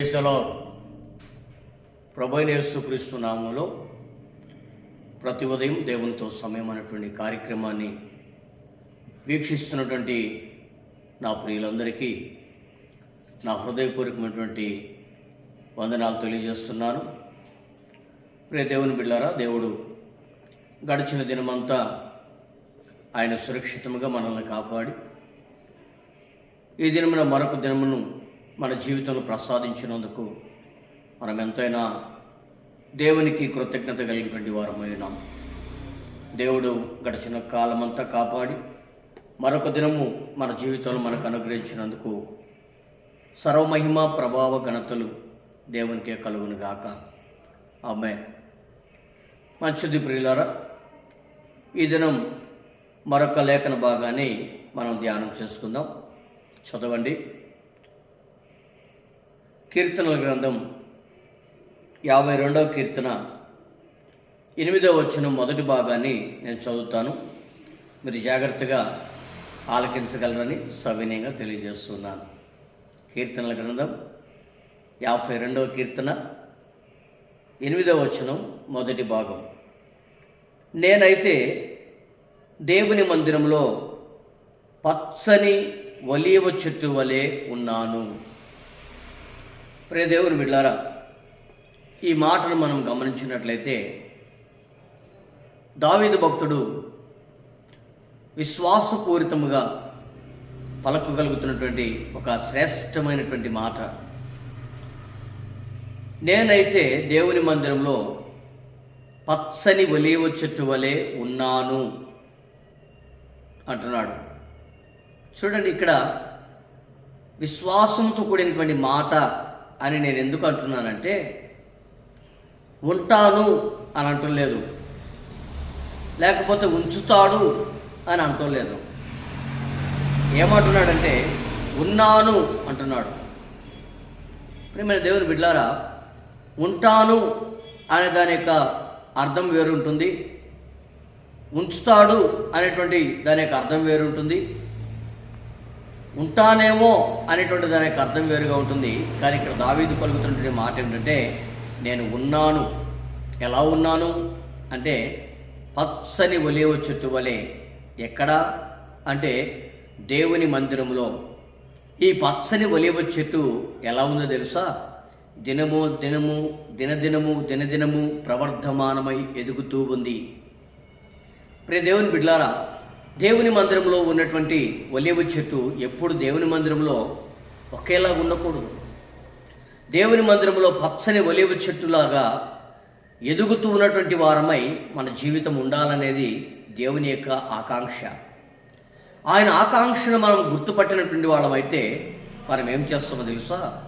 క్రీస్తులో ప్రభైన యేసుక్రీస్తు నామంలో ప్రతి ఉదయం దేవునితో సమయం అనేటువంటి కార్యక్రమాన్ని వీక్షిస్తున్నటువంటి నా ప్రియులందరికీ నా హృదయపూర్వకమైనటువంటి వందనాలు తెలియజేస్తున్నాను. ప్రియ దేవుని బిళ్ళారా దేవుడు గడిచిన దినమంతా ఆయన సురక్షితంగా మనల్ని కాపాడి ఈ దినమున మరొక దినమును మన జీవితంలో ప్రసాదించినందుకు మనం ఎంతైనా దేవునికి కృతజ్ఞత కలిగినటువంటి వారమైనాం దేవుడు గడిచిన కాలమంతా కాపాడి మరొక దినము మన జీవితంలో మనకు అనుగ్రహించినందుకు సర్వమహిమ ప్రభావ ఘనతలు దేవునికే కలుగును గాక. ఆమె మంచిది ప్రియులారా ఈ దినం మరొక లేఖన భాగాన్ని మనం ధ్యానం చేసుకుందాం. చదవండి. కీర్తనల గ్రంథం యాభై రెండవ కీర్తన ఎనిమిదవ వచ్చిన మొదటి భాగాన్ని నేను చదువుతాను. మీరు జాగ్రత్తగా ఆలకించగలరని సవినయంగా తెలియజేస్తున్నాను. కీర్తనల గ్రంథం యాభై రెండవ కీర్తన ఎనిమిదవ వచనం మొదటి భాగం. నేనైతే దేవుని మందిరంలో పచ్చని ఒలీవ చెట్టు వలె ఉన్నాను. ప్రియ దేవుని బిడ్డారా ఈ మాటను మనం గమనించినట్లయితే దావీదు భక్తుడు విశ్వాసపూరితముగా పలకగలుగుతున్నటువంటి ఒక శ్రేష్టమైనటువంటి మాట. నేనైతే దేవుని మందిరంలో పచ్చని ఒలివ చెట్టు వలె ఉన్నాను అంటున్నాడు. చూడండి ఇక్కడ విశ్వాసంతో కూడినటువంటి మాట అని నేను ఎందుకు అంటున్నానంటే ఉంటాను అని అంటలేదు లేకపోతే ఉంచుతాడు అని అంటలేదు ఏమంటున్నాడంటే ఉన్నాను అంటున్నాడు. ప్రేమైన దేవుని బిడ్లారా ఉంటాను అనే దాని యొక్క అర్థం వేరుంటుంది. ఉంచుతాడు అనేటువంటి దాని యొక్క అర్థం వేరుంటుంది. ఉంటానేమో అనేటువంటి దాని యొక్క అర్థం వేరుగా ఉంటుంది. కానీ ఇక్కడ దావీదు పలుకుతున్నటువంటి మాట ఏంటంటే నేను ఉన్నాను. ఎలా ఉన్నాను? అంటే పచ్చని ఒలివ చెట్టు వలె ఎక్కడా? అంటే దేవుని మందిరంలో. ఈ పచ్చని ఒలివ చెట్టు ఎలా ఉందో తెలుసా? దినము దినము దినదినము దినదినము ప్రవర్ధమానమై ఎదుగుతూ ఉంది. ప్రే దేవుని బిడ్లారా దేవుని మందిరంలో ఉన్నటువంటి ఒలివ చెట్టు ఎప్పుడు దేవుని మందిరంలో ఒకేలా ఉండకూడదు. దేవుని మందిరంలో పచ్చని ఒలివ చెట్టులాగా ఎదుగుతూ ఉన్నటువంటి వారమై మన జీవితం ఉండాలనేది దేవుని యొక్క ఆకాంక్ష. ఆయన ఆకాంక్షను మనం గుర్తుపట్టినటువంటి వాళ్ళమైతే మనం ఏం చేస్తామో తెలుసా?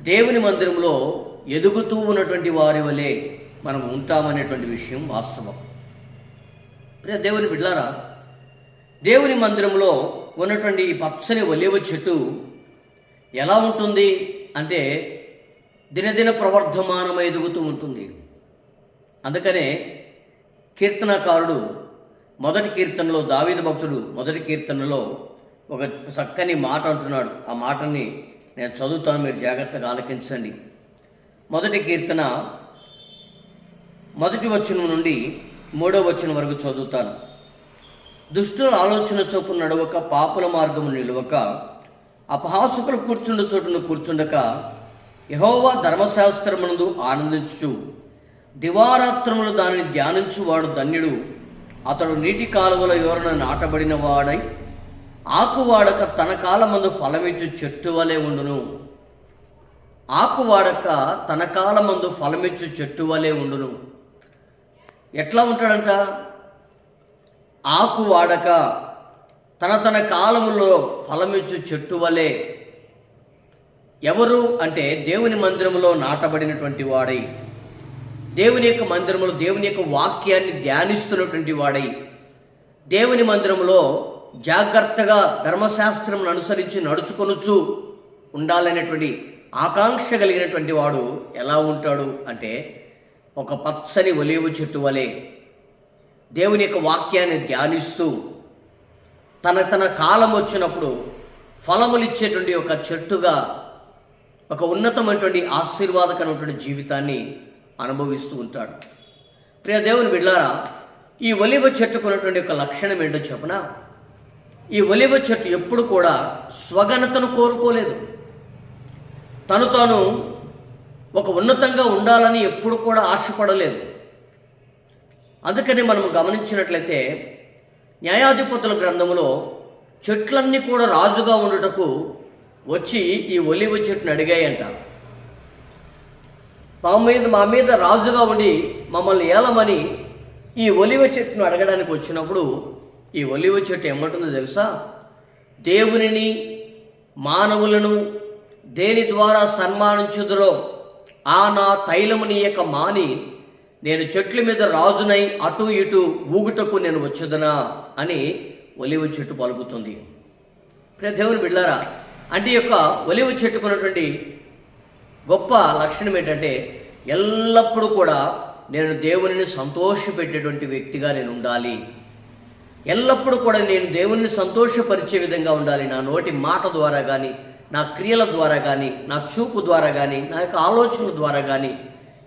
దేవుని మందిరంలో ఎదుగుతూ ఉన్నటువంటి వారి వలె మనం ఉంటామనేటువంటి విషయం వాస్తవం. ప్రియ దేవుని బిడ్లారా దేవుని మందిరంలో ఉన్నటువంటి ఈ పచ్చని ఒలివ చెట్టు ఎలా ఉంటుంది అంటే దినదిన ప్రవర్ధమానం ఎదుగుతూ ఉంటుంది. అందుకనే కీర్తనకారుడు మొదటి కీర్తనలో దావీద భక్తుడు మొదటి కీర్తనలో ఒక చక్కని మాట అంటున్నాడు. ఆ మాటని నేను చదువుతాను మీరు జాగ్రత్తగా ఆలకించండి. మొదటి కీర్తన మొదటి వచనం నుండి మూడో వచనం వరకు చదువుతాను. దుష్టుల ఆలోచన చొప్పున నడవక పాపుల మార్గము నిలువక అపహాసుకులు కూర్చుండ చోటును కూర్చుండక యహోవా ధర్మశాస్త్రమునందు ఆనందించు దివారాత్రములు దానిని ధ్యానించువాడు ధన్యుడు. అతడు నీటి కాలువల వివరణ నాటబడిన వాడై ఆకు వాడక తన కాలమందు ఫలమిచ్చు చెట్టు వలె ఉండును. ఆకువాడక తన కాలమందు ఫలమిచ్చు చెట్టు వలె ఉండును. ఎట్లా ఉంటాడంట? ఆకు వాడక తన తన కాలములో ఫలమిచ్చు చెట్టు వలె. ఎవరు అంటే దేవుని మందిరంలో నాటబడినటువంటి వాడై. దేవుని యొక్క మందిరంలో దేవుని యొక్క వాక్యాన్ని ధ్యానిస్తున్నటువంటి వాడై. దేవుని మందిరంలో జాగ్రత్తగా ధర్మశాస్త్రం అనుసరించి నడుచుకొనుచు ఉండాలనేటువంటి ఆకాంక్ష కలిగినటువంటి వాడు ఎలా ఉంటాడు అంటే ఒక పచ్చని ఒలివు చెట్టు వలె. దేవుని యొక్క వాక్యాన్ని ధ్యానిస్తూ తన తన కాలం వచ్చినప్పుడు ఫలములు ఇచ్చేటువంటి ఒక చెట్టుగా ఒక ఉన్నతమైనటువంటి ఆశీర్వాదకరమైనటువంటి జీవితాన్ని అనుభవిస్తూ ఉంటాడు. ప్రియ దేవుని బిడ్లారా ఈ ఒలివ చెట్టుకున్నటువంటి ఒక లక్షణం ఏంటో చెప్పనా? ఈ ఒలివ చెట్టు ఎప్పుడు కూడా స్వఘనతను కోరుకోలేదు. తను తాను ఒక ఉన్నతంగా ఉండాలని ఎప్పుడు కూడా ఆశపడలేదు. అందుకని మనం గమనించినట్లయితే న్యాయాధిపతుల గ్రంథంలో చెట్లన్నీ కూడా రాజుగా ఉండుటకు వచ్చి ఈ ఒలివ చెట్టును అడిగాయంట. మా మీద మా మీద రాజుగా ఉండి మమ్మల్ని ఏలమని ఈ ఒలివ చెట్టును అడగడానికి వచ్చినప్పుడు ఈ ఒలివ చెట్టు ఏమంటుందో తెలుసా? దేవునిని మానవులను దేని ద్వారా సన్మానించుదురో ఆ నా తైలముని యొక్క మాని నేను చెట్ల మీద రాజునై అటు ఇటు ఊగుటకు నేను వచ్చేదనా అని ఒలివ చెట్టు పలుకుతుంది. దేవుని బిడ్డారా అంటే ఈ యొక్క ఒలివ చెట్టుకున్నటువంటి గొప్ప లక్షణం ఏంటంటే ఎల్లప్పుడూ కూడా నేను దేవునిని సంతోషపెట్టేటువంటి వ్యక్తిగా నేను ఉండాలి. ఎల్లప్పుడూ కూడా నేను దేవుణ్ణి సంతోషపరిచే విధంగా ఉండాలి. నా నోటి మాట ద్వారా కానీ నా క్రియల ద్వారా కానీ నా చూపు ద్వారా కానీ నా యొక్క ఆలోచనల ద్వారా కానీ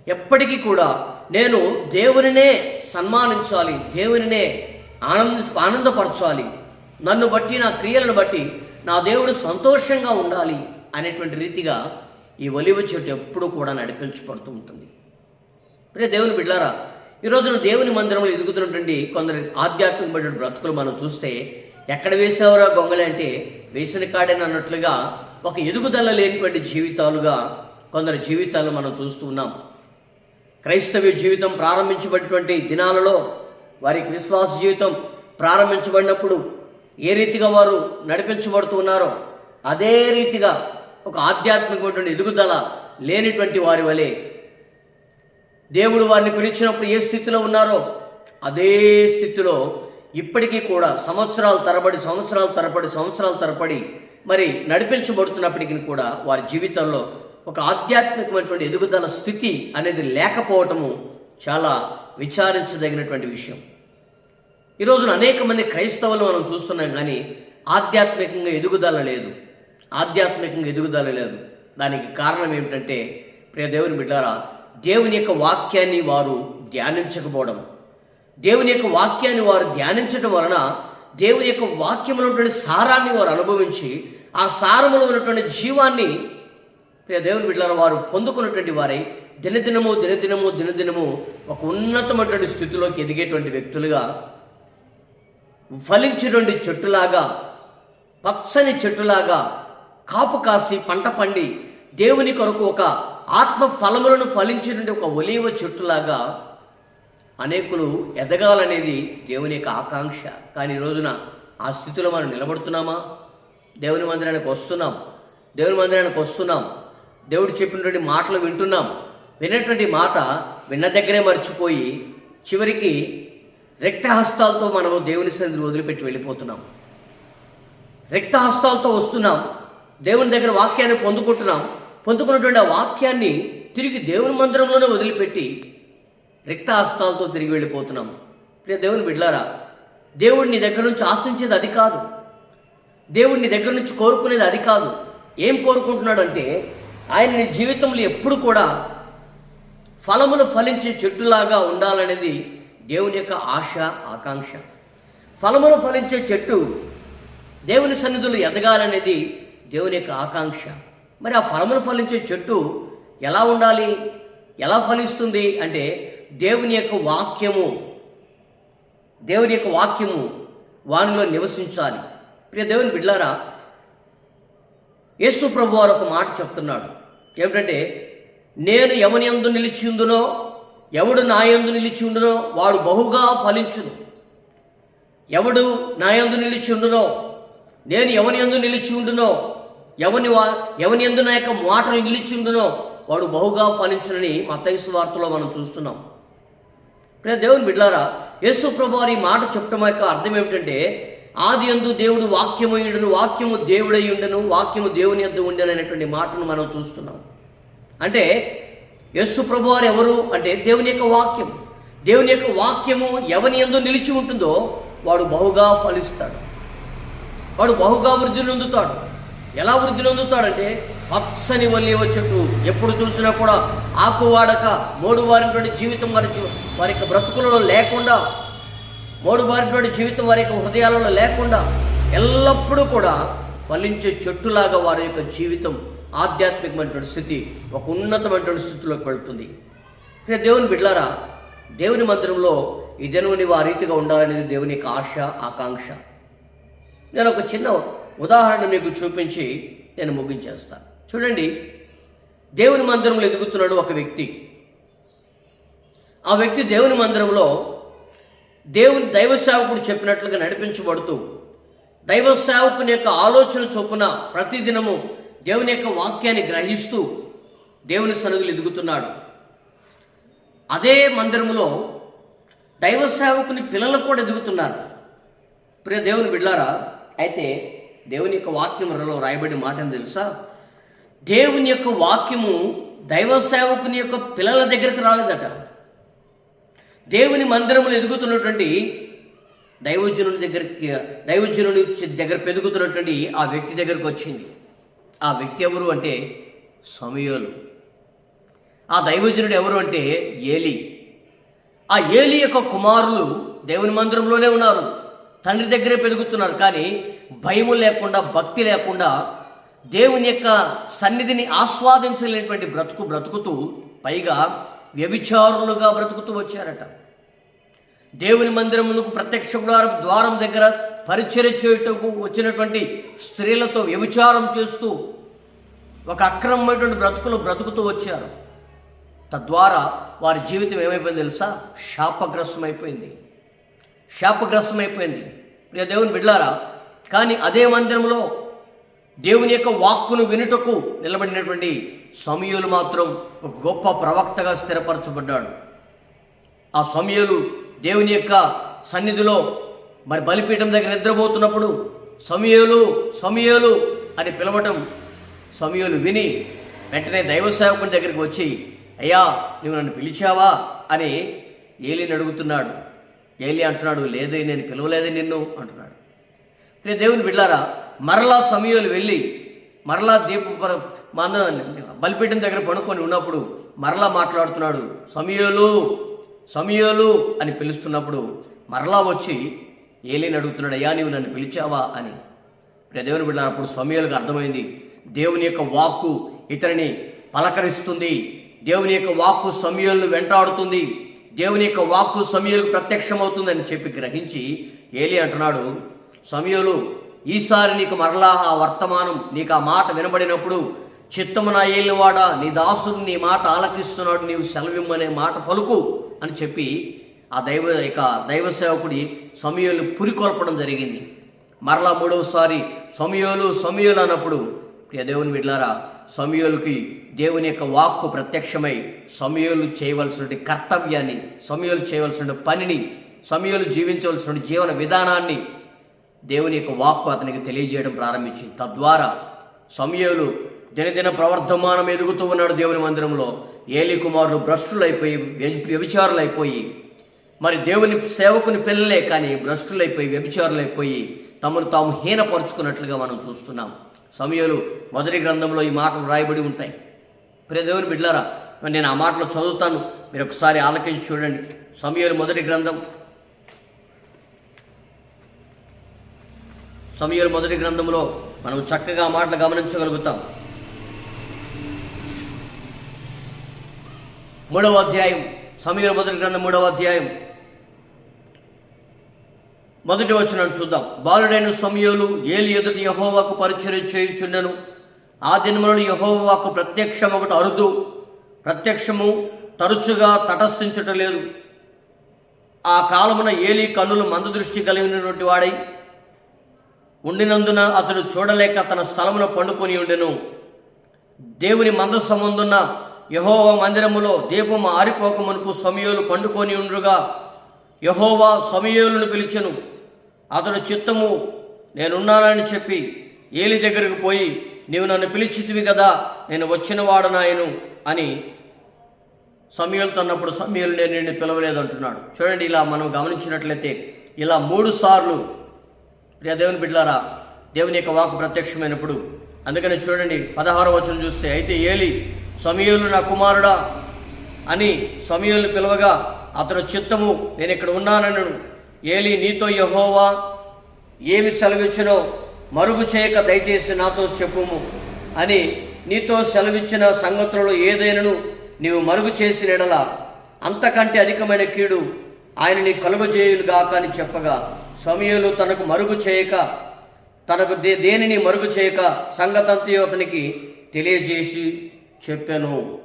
ఎప్పటికీ కూడా నేను దేవునినే సన్మానించాలి దేవునినే ఆనంద ఆనందపరచాలి. నన్ను బట్టి నా క్రియలను బట్టి నా దేవుడు సంతోషంగా ఉండాలి అనేటువంటి రీతిగా ఈ ఒలివ చెట్టు ఎప్పుడూ కూడా నడిపించబడుతూ ఉంటుంది. ప్రే దేవుని బిడ్డారా ఈ రోజున దేవుని మందిరంలో ఎదుగుతున్నటువంటి కొందరు ఆధ్యాత్మికమైన బ్రతుకులు మనం చూస్తే ఎక్కడ వేసావరా గొంగలి అంటే వేసిన కాడేనన్నట్లుగా ఒక ఎదుగుదల లేనిటువంటి జీవితాలుగా కొందరు జీవితాలను మనం చూస్తూ ఉన్నాం. క్రైస్తవ జీవితం ప్రారంభించబడినటువంటి దినాలలో వారికి విశ్వాస జీవితం ప్రారంభించబడినప్పుడు ఏ రీతిగా వారు నడిపించబడుతూ ఉన్నారో అదే రీతిగా ఒక ఆధ్యాత్మికమైనటువంటి ఎదుగుదల లేనిటువంటి వారి వలె దేవుడు వారిని పిలిచినప్పుడు ఏ స్థితిలో ఉన్నారో అదే స్థితిలో ఇప్పటికీ కూడా సంవత్సరాల తరబడి సంవత్సరాల తరబడి సంవత్సరాల తరబడి మరి నడిపించబడుతున్నప్పటికీ కూడా వారి జీవితంలో ఒక ఆధ్యాత్మికమైనటువంటి ఎదుగుదల స్థితి అనేది లేకపోవటము చాలా విచారించదగినటువంటి విషయం. ఈ రోజున అనేక మంది క్రైస్తవులు మనం చూస్తున్నాం కానీ ఆధ్యాత్మికంగా ఎదుగుదల లేదు. ఆధ్యాత్మికంగా ఎదుగుదల లేదు. దానికి కారణం ఏమిటంటే ప్రియ దేవుని బిడ్డారా దేవుని యొక్క వాక్యాన్ని వారు ధ్యానించకపోవడం. దేవుని యొక్క వాక్యాన్ని వారు ధ్యానించడం వలన దేవుని యొక్క వాక్యంలో ఉన్నటువంటి సారాన్ని వారు అనుభవించి ఆ సారములో ఉన్నటువంటి జీవాన్ని ప్రియ దేవుని బిడ్డల వారు పొందుకున్నటువంటి వారై దినదినము దినదినము దినదినము ఒక ఉన్నతమైనటువంటి స్థితిలోకి ఎదిగేటువంటి వ్యక్తులుగా ఫలించినటువంటి చెట్టులాగా పచ్చని చెట్టులాగా కాపు కాసి పంట పండి దేవుని కొరకు ఒక ఆత్మ ఫలములను ఫలించినటువంటి ఒక ఒలీవ చెట్టులాగా అనేకులు ఎదగాలనేది దేవుని యొక్క ఆకాంక్ష. కానీ ఈ రోజున ఆ స్థితిలో మనం నిలబడుతున్నామా? దేవుని మందిరానికి వస్తున్నాం. దేవుని మందిరానికి వస్తున్నాం. దేవుడు చెప్పినటువంటి మాటలు వింటున్నాం విన్నటువంటి మాట విన్న దగ్గరే మర్చిపోయి చివరికి రక్తహస్తాలతో మనము దేవుని సన్నిధిని వదిలిపెట్టి వెళ్ళిపోతున్నాం. రిక్తహస్తాలతో వస్తున్నాం. దేవుని దగ్గర వాక్యాన్ని పొందుకుంటున్నాం. పొందుకున్నటువంటి ఆ వాక్యాన్ని తిరిగి దేవుని మందిరంలోనే వదిలిపెట్టి రిక్తహస్తాలతో తిరిగి వెళ్ళిపోతున్నాం. ప్రియ దేవుని బిడ్లారా దేవుడు నీ దగ్గర నుంచి ఆశించేది అది కాదు. దేవుడు నీ దగ్గర నుంచి కోరుకునేది అది కాదు. ఏం కోరుకుంటున్నాడంటే ఆయన నీ జీవితంలో ఎప్పుడు కూడా ఫలములు ఫలించే చెట్టులాగా ఉండాలనేది దేవుని యొక్క ఆశ ఆకాంక్ష. ఫలములు ఫలించే చెట్టు దేవుని సన్నిధులు ఎదగాలనేది దేవుని యొక్క ఆకాంక్ష. మరి ఆ ఫలములు ఫలించే చెట్టు ఎలా ఉండాలి? ఎలా ఫలిస్తుంది అంటే దేవుని యొక్క వాక్యము దేవుని యొక్క వాక్యము వానిలో నివసించాలి. ప్రియ దేవుని బిడ్లారా యేసు ప్రభు వారు ఒక మాట చెప్తున్నాడు. ఏమిటంటే నేను ఎవని ఎందు నిలిచి ఉందునో ఎవడు నా యందు నిలిచి ఉండునో వాడు బహుగా ఫలించును. ఎవడు నాయందు నిలిచి ఉండునో నేను ఎవని ఎందు నిలిచి ఉండునో ఎవని వా ఎవని ఎందు నా యొక్క మాటలు నిలిచి ఉండునో వాడు బహుగా ఫలించునని మతైసు వార్తలో మనం చూస్తున్నాం. ప్రియ దేవుని బిడ్లారా యేసు ప్రభు వారి మాట చెప్పడం యొక్క అర్థం ఏమిటంటే ఆది ఎందు దేవుడు వాక్యమయుడును వాక్యము దేవుడై ఉండను వాక్యము దేవుని యొద్ద ఉండను అనేటువంటి మాటను మనం చూస్తున్నాం. అంటే యస్సు ప్రభు వారు ఎవరు? అంటే దేవుని యొక్క వాక్యం. దేవుని యొక్క వాక్యము ఎవని ఎందు నిలిచి ఉంటుందో వాడు బహుగా ఫలిస్తాడు. వాడు బహుగా వృద్ధి నొందుతాడు. ఎలా వృద్ధి నొందుతాడంటే పచ్చని ఒలివ చెట్టు ఎప్పుడు చూసినా కూడా ఆకు వాడక వారినటువంటి జీవితం వారి వారి యొక్క బ్రతుకులలో లేకుండా మూడు వారినటువంటి జీవితం వారి యొక్క హృదయాలలో లేకుండా ఎల్లప్పుడూ కూడా ఫలించే చెట్టులాగా వారి యొక్క జీవితం ఆధ్యాత్మికమైనటువంటి స్థితి ఒక ఉన్నతమైనటువంటి స్థితిలోకి వెళుతుంది. ఇక దేవుని బిడ్లారా దేవుని మందిరంలో ఈ దేవుని ఆ రీతిగా ఉండాలనేది దేవుని యొక్క ఆశ ఆకాంక్ష. నేను ఒక చిన్న ఉదాహరణ మీకు చూపించి నేను ముగించేస్తాను చూడండి దేవుని మందిరంలో ఎదుగుతున్నాడు ఒక వ్యక్తి. ఆ వ్యక్తి దేవుని మందిరంలో దేవుని దైవ సేవకుడు చెప్పినట్లుగా నడిపించబడుతూ దైవ సేవకుని యొక్క ఆలోచన చొప్పున ప్రతిదినము దేవుని యొక్క వాక్యాన్ని గ్రహిస్తూ దేవుని సనుగులు ఎదుగుతున్నాడు. అదే మందిరములో దైవ సేవకుని పిల్లలు కూడా ఎదుగుతున్నారు. ప్రియ దేవుని బిడ్లారా అయితే దేవుని యొక్క వాక్యములలో రాయబడిన మాట తెలుసా? దేవుని యొక్క వాక్యము దైవ సేవకుని యొక్క పిల్లల దగ్గరకు రాలేదట. దేవుని మందిరములు ఎదుగుతున్నటువంటి దైవజనుడి దగ్గరికి దైవజనుడి దగ్గర పెరుగుతున్నటువంటి ఆ వ్యక్తి దగ్గరకు వచ్చింది. ఆ వ్యక్తి ఎవరు అంటే సమయోలు. ఆ దైవజనుడు ఎవరు అంటే ఏలి. ఆ ఏలి యొక్క కుమారులు దేవుని మందిరంలోనే ఉన్నారు. తండ్రి దగ్గరే పెరుగుతున్నారు. కానీ భయము లేకుండా భక్తి లేకుండా దేవుని యొక్క సన్నిధిని ఆస్వాదించలేనటువంటి బ్రతుకు బ్రతుకుతూ పైగా వ్యభిచారులుగా బ్రతుకుతూ వచ్చారట. దేవుని మందిరం ముందుకు ప్రత్యక్ష గుడారం ద్వారం దగ్గర పరిచర్య చేయుటకు వచ్చినటువంటి స్త్రీలతో వ్యభిచారం చేస్తూ ఒక అక్రమమైనటువంటి బ్రతుకులు బ్రతుకుతూ వచ్చారు. తద్వారా వారి జీవితం ఏమైపోయింది తెలుసా? శాపగ్రస్తమైపోయింది. శాపగ్రస్తమైపోయింది. ప్రియ దేవుని బిడ్లారా కానీ అదే మందిరంలో దేవుని యొక్క వాక్కును వినుటకు నిలబడినటువంటి సమయులు మాత్రం ఒక గొప్ప ప్రవక్తగా స్థిరపరచబడ్డాడు. ఆ సమయలు దేవుని యొక్క సన్నిధిలో మరి బలిపీఠం దగ్గర నిద్రపోతున్నప్పుడు సమయలు సమయలు అని పిలవటం సమయలు విని వెంటనే దైవ సేవకుని దగ్గరికి వచ్చి అయ్యా నువ్వు నన్ను పిలిచావా? అని ఏలిని అడుగుతున్నాడు. ఏలి అంటున్నాడు లేదే నేను పిలవలేదే నిన్ను అంటున్నాడు. రే దేవుని బిడ్డారా మరలా సమయాలు వెళ్ళి మరలా దీప మన బలిపీఠం దగ్గర పడుకొని ఉన్నప్పుడు మరలా మాట్లాడుతున్నాడు సమయలు సమయలు అని పిలుస్తున్నప్పుడు మరలా వచ్చి ఏలేని అడుగుతున్నాడు అయ్యా నీవు నన్ను పిలిచావా? అని. దేవుని బిడ్డారప్పుడు సమయాలకు అర్థమైంది దేవుని యొక్క వాక్కు ఇతరిని పలకరిస్తుంది. దేవుని యొక్క వాక్కు సమయాలను వెంటాడుతుంది. దేవుని యొక్క వాక్కు సమయాలకు ప్రత్యక్షమవుతుందని చెప్పి గ్రహించి ఏలి అంటున్నాడు సమయలు ఈసారి నీకు మరలా ఆ వర్తమానం నీకు ఆ మాట వినబడినప్పుడు చిత్తము నా ఏలినవాడా నీ దాసుడు నీ మాట ఆలకిస్తున్నాడు నీవు సెలవిమ్మనే మాట పలుకు అని చెప్పి ఆ దైవ ఇక దైవ సేవకుడి సమయంలో పురికొల్పడం జరిగింది. మరలా మూడవసారి సమయోలు సమయోలు అన్నప్పుడు ప్రియ దేవుని బిడ్లారా సమయోలకి దేవుని యొక్క వాక్కు ప్రత్యక్షమై సమయోలు చేయవలసిన కర్తవ్యాన్ని సమయోలు చేయవలసిన పనిని సమయోలు జీవించవలసిన జీవన విధానాన్ని దేవుని యొక్క వాక్కు అతనికి తెలియజేయడం ప్రారంభించింది. తద్వారా సమయోలు దినదిన ప్రవర్ధమానం ఎదుగుతూ ఉన్నాడు దేవుని మందిరంలో. ఏలి కుమారులు భ్రష్టులైపోయి వ్య- వ్యభిచారులైపోయి మరి దేవుని సేవకుని పిల్లలే కానీ భ్రష్టులైపోయి వ్యభిచారులైపోయి తమను తాము హీనపరుచుకున్నట్లుగా మనం చూస్తున్నాం. సమయాలు మొదటి గ్రంథంలో ఈ మాటలు రాయబడి ఉంటాయి. ప్రే దేవుని బిడ్డారా మరి నేను ఆ మాటలు చదువుతాను. మీరు ఒకసారి ఆలకించి చూడండి. సమయాలు మొదటి గ్రంథం. సమయాలు మొదటి గ్రంథంలో మనం చక్కగా మాటలు గమనించగలుగుతాం. మూడవ అధ్యాయం సమీర మొదటి గ్రంథం మూడవ అధ్యాయం. మొదటి వచ్చిన చూద్దాం. బాలుడైన సమయంలో ఏలి ఎదుటి యహోవాకు పరిచయం చేయుచుండెను. ఆ దినములను యహోవాకు ప్రత్యక్షం ఒకటి అరుదు. ప్రత్యక్షము తరచుగా తటస్థించటం లేదు. ఆ కాలమున ఏలి కన్నులు మంద దృష్టి కలిగినటువంటి వాడై ఉండినందున అతడు చూడలేక తన స్థలమున పండుకొని ఉండెను. దేవుని మందసముందున్న యహోవా మందిరములో దీపం ఆరిపోక మునుపు సమయోలు పండుకొని ఉండుగా యహోవా సమయోలును పిలిచెను. అతడు చిత్తము నేనున్నానని చెప్పి ఏలి దగ్గరకు పోయి నీవు నన్ను పిలిచితివి కదా నేను వచ్చిన వాడనాయను అని సమయలు అన్నప్పుడు సమయలు నేను నిన్ను పిలవలేదు అంటున్నాడు చూడండి ఇలా మనం గమనించినట్లయితే ఇలా మూడు సార్లు ప్రియ దేవుని బిడ్డలారా దేవుని యొక్క వాకు ప్రత్యక్షమైనప్పుడు అందుకని చూడండి పదహారు వచనం చూస్తే అయితే ఏలి సమయలు నా కుమారుడా అని సమయలను పిలవగా అతను చిత్తము నేను ఇక్కడ ఉన్నానన్నాడు ఏలి నీతో యహోవా ఏమి సెలవిచ్చినో మరుగు చేయక దయచేసి నాతో చెప్పుము. అని నీతో సెలవిచ్చిన సంగతులలో ఏదైనాను నీవు మరుగు చేసిన ఎడల అంతకంటే అధికమైన కీడు ఆయన నీ కలుగజేయులుగాక అని చెప్పగా సమయంలో తనకు మరుగు చేయక తనకు దే దేనిని మరుగు చేయక సంగతంతయు అతనికి తెలియజేసి చెప్పాను.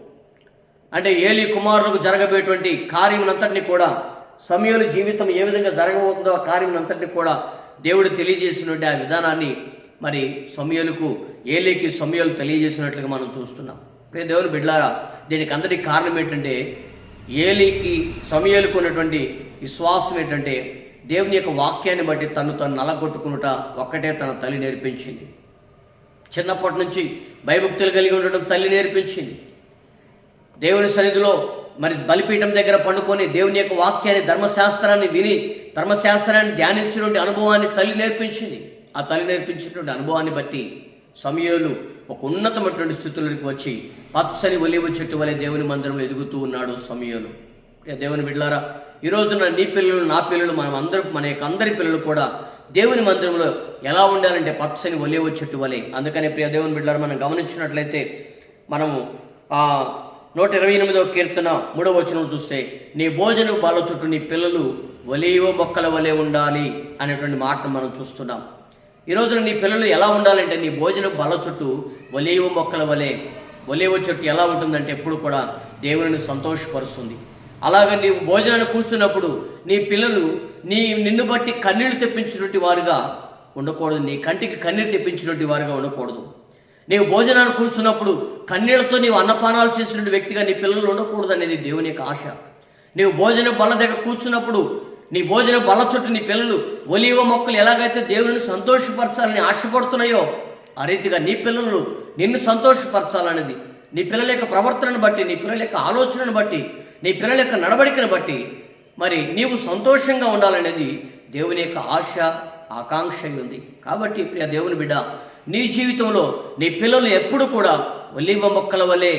అంటే ఏలి కుమారులకు జరగబోయేటువంటి కార్యములంతటిని కూడా సమయంలో జీవితం ఏ విధంగా జరగబోతుందో ఆ కార్యములంతటిని కూడా దేవుడు తెలియజేసినటువంటి ఆ విధానాన్ని మరి సమయలకు ఏలికి సమయాలు తెలియజేసినట్లుగా మనం చూస్తున్నాం. ప్రే దేవుని బిడ్లారా దీనికి అందరికీ కారణం ఏంటంటే ఏలికి సమయాలకు ఉన్నటువంటి విశ్వాసం ఏంటంటే దేవుని యొక్క వాక్యాన్ని బట్టి తను తను నలగొట్టుకునుట ఒక్కటే తన తల్లి నేర్పించింది. చిన్నప్పటి నుంచి భయభక్తులు కలిగి ఉండటం తల్లి నేర్పించింది. దేవుని సన్నిధిలో మరి బలిపీఠం దగ్గర పండుకొని దేవుని యొక్క వాక్యాన్ని ధర్మశాస్త్రాన్ని విని ధర్మశాస్త్రాన్ని ధ్యానించినటువంటి అనుభవాన్ని తల్లి నేర్పించింది. ఆ తల్లి నేర్పించినటువంటి అనుభవాన్ని బట్టి సమయంలో ఒక ఉన్నతమైనటువంటి స్థితులకు వచ్చి పచ్చని ఒలివ చెట్టు వలె దేవుని మందిరంలో ఎదుగుతూ ఉన్నాడు సమయంలో. దేవుని బిడ్డలారా ఈ రోజున నీ పిల్లలు నా పిల్లలు మనం అందరూ మన యొక్క అందరి పిల్లలు కూడా దేవుని మందిరంలో ఎలా ఉండాలంటే పచ్చని ఒలివ చెట్టు వలె. అందుకని ప్రియ దేవుని బిడ్డలారా మనం గమనించినట్లయితే మనము ఆ నూట ఇరవై ఎనిమిదవ కీర్తన మూడవ వచనం చూస్తే నీ భోజనం బాల చుట్టూ నీ పిల్లలు ఒలీవ మొక్కల వలె ఉండాలి అనేటువంటి మాటను మనం చూస్తున్నాం. ఈ రోజున నీ పిల్లలు ఎలా ఉండాలంటే నీ భోజనం బల చుట్టూ ఒలీవ మొక్కల వలె ఒలీవ చెట్టు ఎలా ఉంటుందంటే ఎప్పుడు కూడా దేవుని సంతోషపరుస్తుంది. అలాగే నీవు భోజనాన్ని కూర్చున్నప్పుడు నీ పిల్లలు నీ నిన్ను బట్టి కన్నీళ్ళు తెప్పించినటువంటి వారుగా ఉండకూడదు. నీ కంటికి కన్నీరు తెప్పించినటువంటి వారుగా ఉండకూడదు. నీవు భోజనాన్ని కూర్చున్నప్పుడు కన్నీళ్ళతో నీవు అన్నపానాలు చేసినటువంటి వ్యక్తిగా నీ పిల్లలు ఉండకూడదు అనేది దేవుని యొక్క ఆశ. నీవు భోజనం బల్ల దగ్గర కూర్చున్నప్పుడు నీ భోజన బల్ల చుట్టూ నీ పిల్లలు ఒలీవ మొక్కలు ఎలాగైతే దేవుని సంతోషపరచాలని ఆశపడుతున్నాయో ఆ రీతిగా నీ పిల్లలు నిన్ను సంతోషపరచాలనేది నీ పిల్లల యొక్క ప్రవర్తనను బట్టి నీ పిల్లల యొక్క ఆలోచనను బట్టి నీ పిల్లల యొక్క నడవడికను బట్టి మరి నీవు సంతోషంగా ఉండాలనేది దేవుని యొక్క ఆశ ఆకాంక్ష ఉంది. కాబట్టి ప్రియ దేవుని బిడ్డ నీ జీవితంలో నీ పిల్లలు ఎప్పుడు కూడా ఒలివ మొక్కల వలె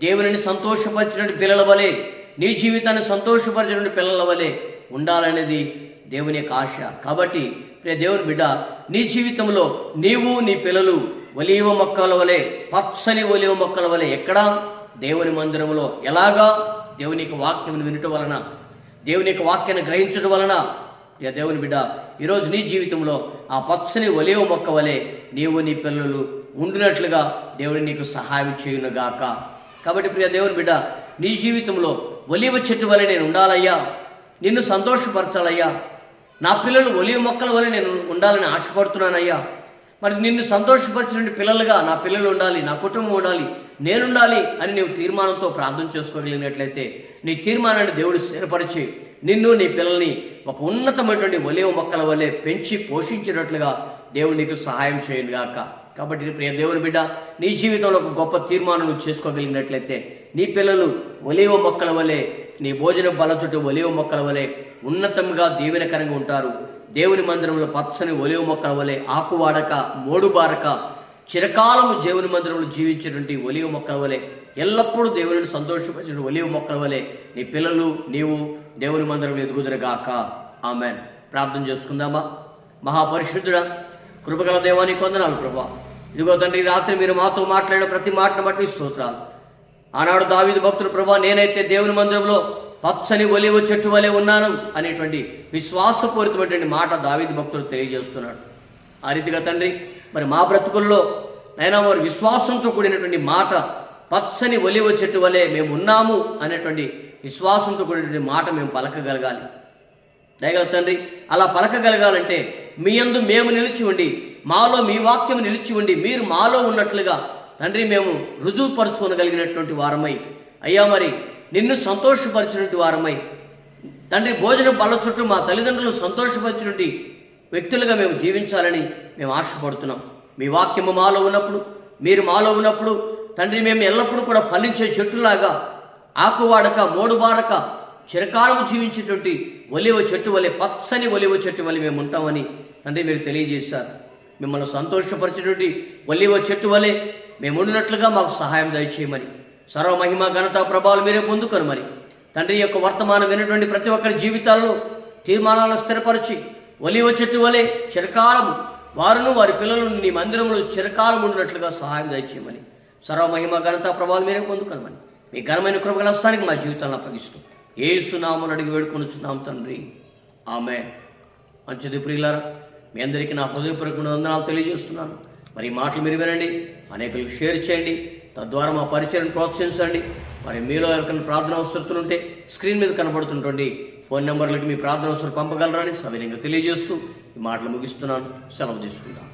దేవుని సంతోషపరిచినటువంటి పిల్లల వలె నీ జీవితాన్ని సంతోషపరిచినటువంటి పిల్లల వలె ఉండాలనేది దేవుని యొక్క ఆశ. కాబట్టి ప్రియ దేవుని బిడ్డ నీ జీవితంలో నీవు నీ పిల్లలు ఒలివ మొక్కల వలె పచ్చని ఒలివ మొక్కల వలె ఎక్కడా? దేవుని మందిరంలో. ఎలాగా? దేవుని యొక్క వాక్యం వినటం వలన దేవుని యొక్క వాక్యాన్ని గ్రహించడం వలన. యా దేవుని బిడ్డ ఈరోజు నీ జీవితంలో ఆ పచ్చని ఒలివ మొక్క వలె నీవు నీ పిల్లలు ఉండినట్లుగా దేవుడు నీకు సహాయం చేయునుగాక. కాబట్టి ప్రియ దేవుని బిడ్డ నీ జీవితంలో ఒలివ చెట్టు వలె నేను ఉండాలయ్యా. నిన్ను సంతోషపరచాలయ్యా. నా పిల్లలు ఒలివ మొక్కల వలె నేను ఉండాలని ఆశపడుతున్నానయ్యా. మరి నిన్ను సంతోషపరిచిన పిల్లలుగా నా పిల్లలు ఉండాలి నా కుటుంబం ఉండాలి నేనుండాలి అని నీవు తీర్మానంతో ప్రార్థన చేసుకోగలిగినట్లయితే నీ తీర్మానాన్ని దేవుడు స్థిరపరిచి నిన్ను నీ పిల్లల్ని ఒక ఉన్నతమైనటువంటి ఒలివ మొక్కల వలె పెంచి పోషించినట్లుగా దేవుడు నీకు సహాయం చేయనుగాక కాబట్టి ప్రియ దేవుని బిడ్డ నీ జీవితంలో ఒక గొప్ప తీర్మానం నువ్వు చేసుకోగలిగినట్లయితే నీ పిల్లలు ఒలివ మొక్కల వలె నీ భోజన బల చుట్టూ ఒలివ మొక్కల వలె ఉన్నతంగా దీవెనకరంగా ఉంటారు. దేవుని మందిరంలో పచ్చని ఒలివ మొక్కల వలె ఆకువాడక మోడుబారక చిరకాలము దేవుని మందిరంలో జీవించేటువంటి ఒలివ మొక్కల వలె ఎల్లప్పుడూ దేవుని సంతోషపరిచిన ఒలివ మొక్కల వలె నీ పిల్లలు నీవు దేవుని మందిరంలో ఎదుగుదరగాక. ఆమె ప్రార్థన చేసుకుందామా? మహాపరిశుద్ధుడా కృపగల దేవానికి కొందనాలు ప్రభా. ఇదిగో తండ్రి రాత్రి మీరు మాతో మాట్లాడిన ప్రతి మాటను బట్టి స్తోత్రాలు. ఆనాడు దావీదు భక్తులు ప్రభా నేనైతే దేవుని మందిరంలో పచ్చని ఒలివ చెట్టు వలె ఉన్నాను అనేటువంటి విశ్వాసపూరితమైనటువంటి మాట దావిద భక్తులు తెలియజేస్తున్నాడు. ఆ రీతిగా తండ్రి మరి మా బ్రతుకుల్లో నైనా వారు విశ్వాసంతో కూడినటువంటి మాట పచ్చని ఒలివ చెట్టు వలె మేము ఉన్నాము అనేటువంటి విశ్వాసంతో కూడినటువంటి మాట మేము పలకగలగాలి. దయగల తండ్రి అలా పలకగలగాలంటే మీ యందు మేము నిలిచి ఉండి మాలో మీ వాక్యం నిలిచి ఉండి మీరు మాలో ఉన్నట్లుగా తండ్రి మేము రుజువుపరచుకోగలిగినటువంటి వారమై అయ్యా మరి నిన్ను సంతోషపరిచినటువంటి వారమై తండ్రి భోజనం పళ్ళ చుట్టూ మా తల్లిదండ్రులు సంతోషపరిచినటువంటి వ్యక్తులుగా మేము జీవించాలని మేము ఆశపడుతున్నాం. మీ వాక్యము మాలో ఉన్నప్పుడు మీరు మాలో ఉన్నప్పుడు తండ్రి మేము ఎల్లప్పుడూ కూడా ఫలించే చెట్టులాగా ఆకువాడక మోడుబారక చిరకాలము జీవించేటువంటి ఒలివ చెట్టు వలె పచ్చని ఒలివ చెట్టు వలె మేము ఉంటామని తండ్రి మీరు తెలియజేశారు. మిమ్మల్ని సంతోషపరిచేటువంటి ఒలివ చెట్టు వలె మేము ఉండినట్లుగా మాకు సహాయం దయచేయమని సర్వమహిమ ఘనత ప్రభావాలు మీరే పొందుకొనమని తండ్రి యొక్క వర్తమానం వినటువంటి ప్రతి ఒక్కరి జీవితాలను తీర్మానాలను స్థిరపరిచి ఒలివ చెట్టు వలె చిరకాలము. వారును వారి పిల్లలను నీ మందిరంలో చిరకాలం ఉండినట్లుగా సహాయం దయచేయమని. సర్వమహిమ ఘనత ప్రభావం మీరే పొందుకోమని మీ ఘనమైన కృపగల స్థానికి మా జీవితాలను అప్పగిస్తూ ఏసునామని అడిగి వేడుకొనుచున్నాం తండ్రి. ఆమె మంచిది ప్రియులారా మీ అందరికీ నా హృదయపూర్వక వందనాలు తెలియజేస్తున్నాను. మరి మాటలు మీరు వినండి అనేకులకు షేర్ చేయండి తద్వారా మా పరిచయం ప్రోత్సహించండి. మరి మీలో ఎవరికైనా ప్రార్థన అవసరతులు ఉంటే స్క్రీన్ మీద కనబడుతుంటుంది ఫోన్ నెంబర్లకి మీ ప్రార్థన అవసరం పంపగలరని సవినయంగా తెలియజేస్తూ ఈ మాటలు ముగిస్తున్నాను. సెలవు తీసుకుందాం.